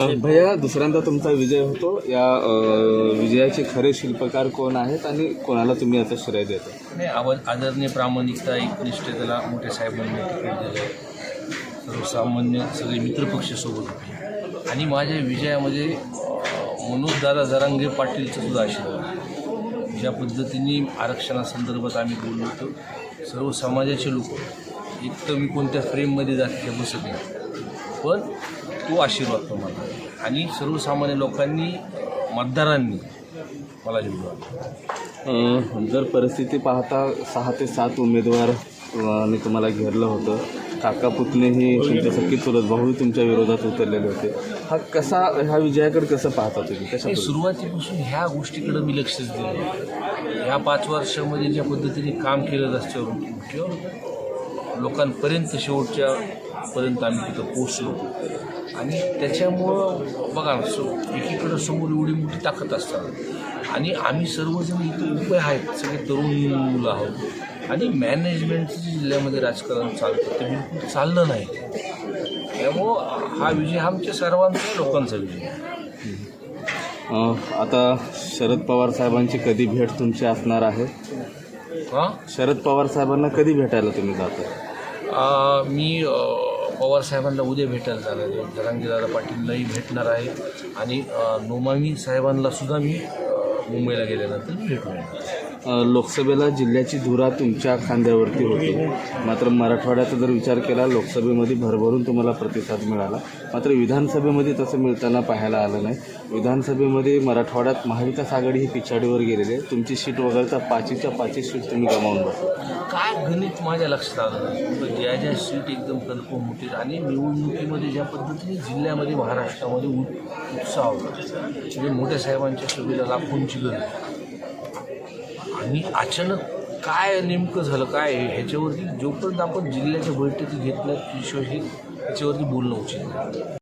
भैया दुसऱ्यांदा तुमचा विजय होतो. या विजयाचे खरे शिल्पकार कोण आहेत आणि कोणाला तुम्ही आता श्रेय देता? नाही आवाज आदरणीय प्रामाणिकता एकनिष्ठतेला मोठ्या साहेबांनी तिकीट दिलं सर्वसामान्य सगळे मित्रपक्ष सोबत होते. आणि माझ्या विजयामध्ये मनोजदादा जरांगे पाटीलचं सुद्धा आशीर्वाद ज्या पद्धतीने आरक्षणासंदर्भात आम्ही बोललो होतो सर्व समाजाचे लोक एक तर मी कोणत्या फ्रेममध्ये जात बसत नाही. पण तो आशीर्वाद तो मला. आणि सर्वसामान्य लोकांनी मतदारांनी मला निवडून अ, जर परिस्थिती पाहता सहा ते सात उमेदवार आणि तुम्हाला घेरलं होतं. काका पुतणेही तुमच्या सख्खी चुलत भाऊही तुमच्या विरोधात उतरलेले होते. हा कसा ह्या विजयाकडे कसं पाहता तुम्ही? कशा नाही, सुरुवातीपासून ह्या गोष्टीकडे मी लक्षच दिलं. ह्या पाच वर्षामध्ये ज्या पद्धतीने काम केलं रस्त्यावरून किंवा लोकांपर्यंत शेवटच्या पर्यंत आम्ही तिथं पोचलो आणि त्याच्यामुळं बघा सो एकीकडं समोर एवढी मोठी ताकद असतात. आणि आम्ही सर्वजण इथं उभे आहेत सगळे तरुण मुलं आहोत. आणि मॅनेजमेंटचं जिल्ह्यामध्ये राजकारण चालतं ते बिलकुल चाललं नाही. त्यामुळं हा विजय हा आमच्या सर्वांचा लोकांचा विजय. आहे आता शरद पवार साहेबांची कधी भेट तुमची असणार आहे? शरद पवार साहेबांना कधी भेटायला तुम्ही जाता? मी पवार साहेबांना उद्या भेटायला जाणार आहे. जरांगीदादा पाटीललाही भेटणार आहे. आणि नोमामी साहेबांना सुद्धा मी मुंबईला गेल्यानंतर भेटून येणार अ, लोकसभेला जिल्ह्याची धुरा तुमच्या खांद्यावरती होती. मात्र मराठवाड्याचा जर विचार केला लोकसभेमध्ये भरभरून तुम्हाला प्रतिसाद मिळाला. मात्र विधानसभेमध्ये तसं मिळताना पाहायला आलं नाही. विधानसभेमध्ये मराठवाड्यात महाविकास आघाडी ही पिछाडीवर गेलेली आहे. तुमची सीट वगळता पाचीच्या पाचही सीट तुम्ही गमावून बसला. काय गणित माझ्या लक्षात आलं ज्या ज्या सीट एकदम कन्फर्म होतील आणि निवडणुकीमध्ये ज्या पद्धतीने जिल्ह्यामध्ये महाराष्ट्रामध्ये उत्साह होता. म्हणजे मोठ्या साहेबांच्या सभेला लाखोंची गरज आणि अचानक काय नेमकं झालं काय ह्याच्यावरती जोपर्यंत आपण जिल्ह्याच्या बैठकी घेत नाही त्याशिवाय हे ह्याच्यावरती बोलणं उचित